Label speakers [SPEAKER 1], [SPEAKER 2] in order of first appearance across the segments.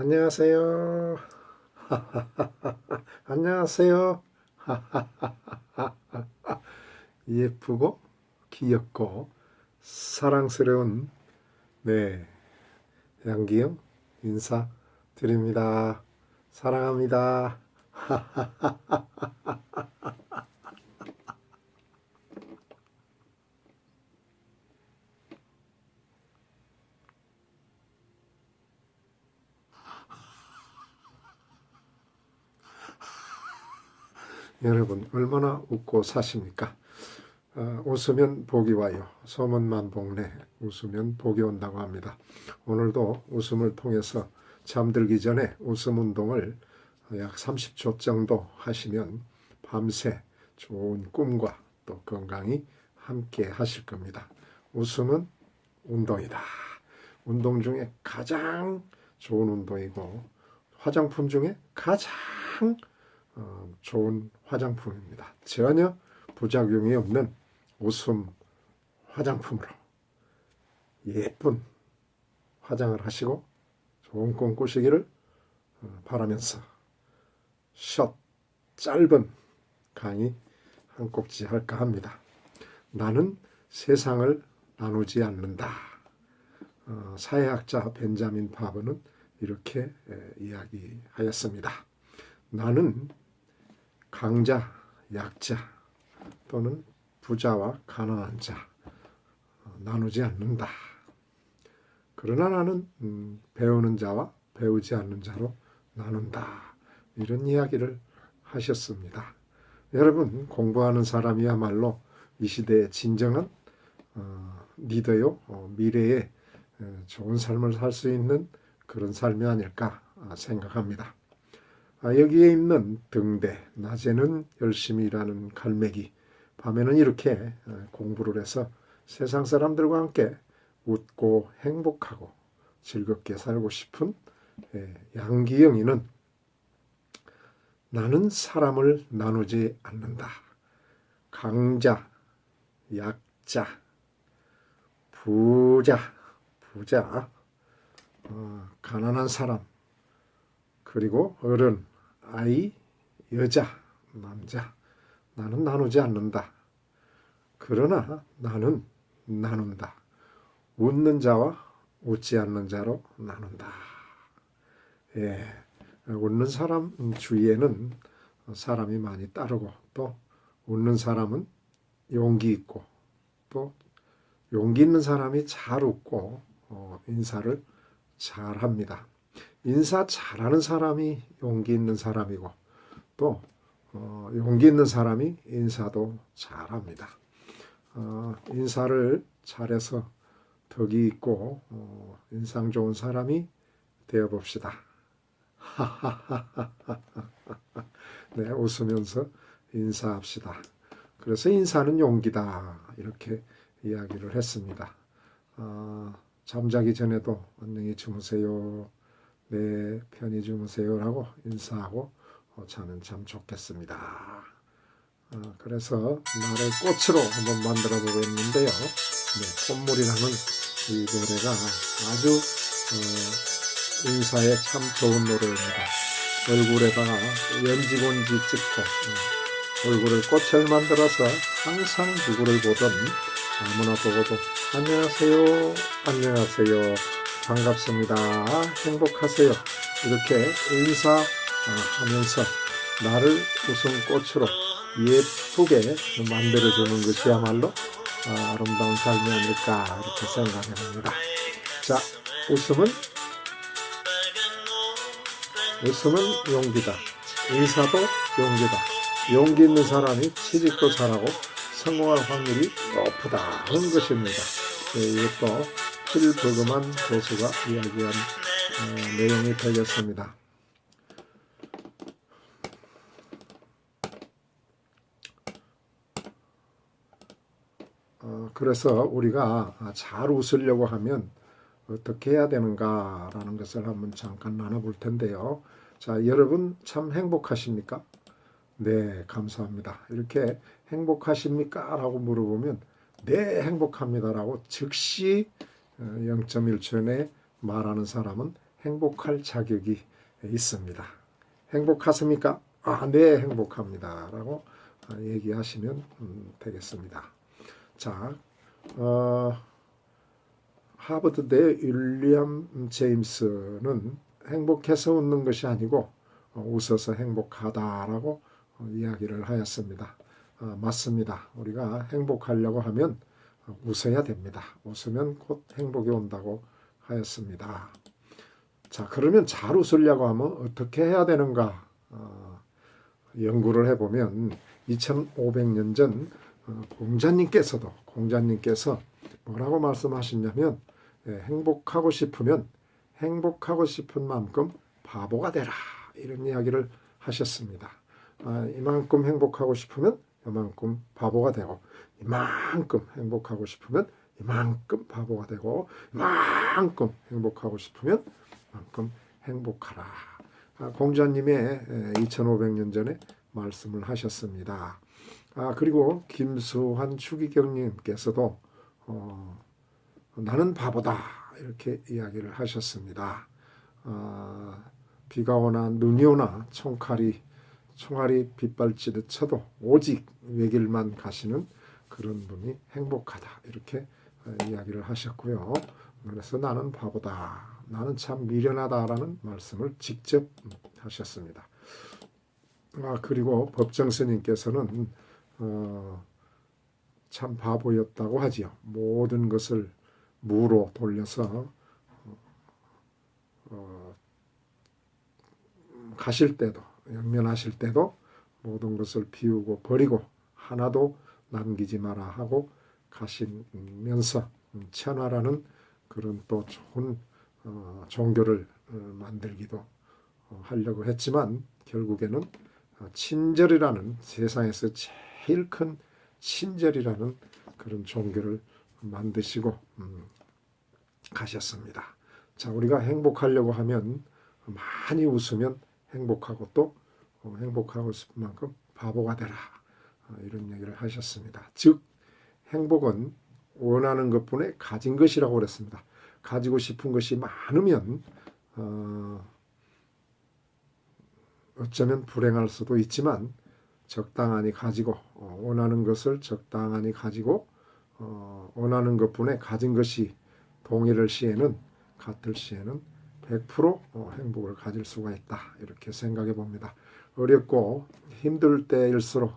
[SPEAKER 1] 안녕하세요. 안녕하세요. 예쁘고 귀엽고 사랑스러운 네 양기영 인사 드립니다. 사랑합니다. 여러분 얼마나 웃고 사십니까? 어, 웃으면 복이 와요. 소문만 복내 웃으면 복이 온다고 합니다. 오늘도 웃음을 통해서 잠들기 전에 웃음 운동을 약 30초 정도 하시면 밤새 좋은 꿈과 또 건강이 함께 하실 겁니다. 웃음은 운동이다. 운동 중에 가장 좋은 운동이고 화장품 중에 가장 어, 좋은 화장품입니다. 전혀 부작용이 없는 웃음 화장품으로 예쁜 화장을 하시고 좋은 꿈 꾸시기를 어, 바라면서 숏 짧은 강의 한 꼭지 할까 합니다. 나는 세상을 나누지 않는다. 어, 사회학자 벤자민 파브는 이렇게 에, 이야기하였습니다. 나는 강자, 약자 또는 부자와 가난한 자 어, 나누지 않는다. 그러나 나는 음, 배우는 자와 배우지 않는 자로 나눈다. 이런 이야기를 하셨습니다. 여러분 공부하는 사람이야말로 이 시대의 진정한 어, 리더요 어, 미래에 어, 좋은 삶을 살 수 있는 그런 삶이 아닐까 아, 생각합니다. 아, 여기에 있는 등대, 낮에는 열심히 일하는 갈매기, 밤에는 이렇게 어, 공부를 해서 세상 사람들과 함께 웃고 행복하고 즐겁게 살고 싶은 예, 양기영이는 나는 사람을 나누지 않는다. 강자, 약자, 부자, 부자, 어, 가난한 사람, 그리고 어른, 아이, 여자, 남자. 나는 나누지 않는다. 그러나 나는 나눈다. 웃는 자와 웃지 않는 자로 나눈다. 예. 웃는 사람 주위에는 사람이 많이 따르고 또 웃는 사람은 용기 있고 또 용기 있는 사람이 잘 웃고 어, 인사를 잘 합니다. 인사 잘하는 사람이 용기 있는 사람이고 또 어, 용기 있는 사람이 인사도 잘합니다. 어, 인사를 잘해서 덕이 있고 어, 인상 좋은 사람이 되어 봅시다. 네, 웃으면서 인사합시다. 그래서 인사는 용기다 이렇게 이야기를 했습니다. 어, 잠자기 전에도 안녕히 주무세요. 네, 편히 주무세요라고 인사하고 어, 자는 참 좋겠습니다. 어, 그래서 나를 꽃으로 한번 만들어 보고 있는데요. 네, 꽃물이라는 이 노래가 아주 어, 인사에 참 좋은 노래입니다. 얼굴에다가 연지곤지 찍고 어, 얼굴을 꽃을 만들어서 항상 누구를 보든 아무나 보고도 안녕하세요, 안녕하세요, 반갑습니다, 행복하세요 이렇게 인사하면서 나를 웃음꽃으로 예쁘게 만들어주는 것이야말로 아, 아름다운 삶이 아닐까 이렇게 생각을 합니다. 자, 웃음은 웃음은 용기다. 인사도 용기다. 용기 있는 사람이 취직도 잘하고 성공할 확률이 높다는 것입니다. 네, 이것도 필버그만 교수가 이야기한 어, 내용이 되겠습니다. 어, 그래서 우리가 잘 웃으려고 하면 어떻게 해야 되는가라는 것을 한번 잠깐 나눠볼 텐데요. 자, 여러분 참 행복하십니까? 네, 감사합니다. 이렇게 행복하십니까? 라고 물어보면 네, 행복합니다라고 즉시 0.1초 내에 말하는 사람은 행복할 자격이 있습니다. 행복하십니까? 아, 네, 행복합니다. 라고 아, 얘기하시면 음, 되겠습니다. 자, 어, 하버드대 윌리엄 제임스는 행복해서 웃는 것이 아니고 어, 웃어서 행복하다라고 어, 이야기를 하였습니다. 어, 맞습니다. 우리가 행복하려고 하면 어, 웃어야 됩니다. 웃으면 곧 행복이 온다고 하였습니다. 자, 그러면 잘 웃으려고 하면 어떻게 해야 되는가? 어, 연구를 해보면 2500년 전 어, 공자님께서도 공자님께서 뭐라고 말씀하셨냐면 예, 행복하고 싶으면 행복하고 싶은 만큼 바보가 되라 이런 이야기를 하셨습니다. 아, 이만큼 행복하고 싶으면 이만큼 바보가 되고 이만큼 행복하고 싶으면 이만큼 바보가 되고 이만큼 행복하고 싶으면 이만큼 행복하라. 아, 공자님의 2500년 전에 말씀을 하셨습니다. 아, 그리고 김수환 추기경님께서도 어, 나는 바보다 이렇게 이야기를 하셨습니다. 아, 비가 오나 눈이 오나 총칼이 총알이 빗발치듯 쳐도 오직 외길만 가시는 그런 분이 행복하다 이렇게 어, 이야기를 하셨고요. 그래서 나는 바보다, 나는 참 미련하다라는 말씀을 직접 하셨습니다. 아 그리고 법정 스님께서는 어, 참 바보였다고 하지요. 모든 것을 무로 돌려서 어, 가실 때도 영면하실 때도 모든 것을 비우고 버리고 하나도 남기지 마라 하고 가시면서 천하라는 그런 또 좋은 어, 종교를 어, 만들기도 어, 하려고 했지만 결국에는 어, 친절이라는 세상에서 제일 큰 친절이라는 그런 종교를 만드시고 음, 가셨습니다. 자, 우리가 행복하려고 하면 많이 웃으면 행복하고 또 어, 행복하고 싶은 만큼 바보가 되라. 어, 이런 얘기를 하셨습니다. 즉 행복은 원하는 것뿐에 가진 것이라고 그랬습니다. 가지고 싶은 것이 많으면 어, 어쩌면 불행할 수도 있지만 적당하니 가지고 어, 원하는 것을 적당하니 가지고 어, 원하는 것뿐에 가진 것이 동일할 시에는 같을 시에는 100% 어, 행복을 가질 수가 있다 이렇게 생각해 봅니다. 어렵고 힘들 때일수록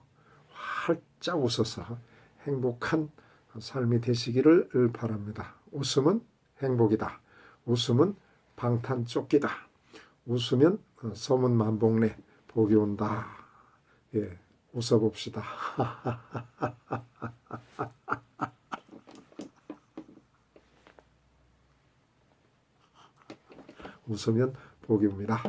[SPEAKER 1] 활짝 웃어서 행복한 삶이 되시기를 바랍니다. 웃음은 행복이다. 웃음은 방탄조끼다. 웃으면 어, 소문 만복내 복이 온다. 예, 웃어봅시다. 웃으면 복이 옵니다.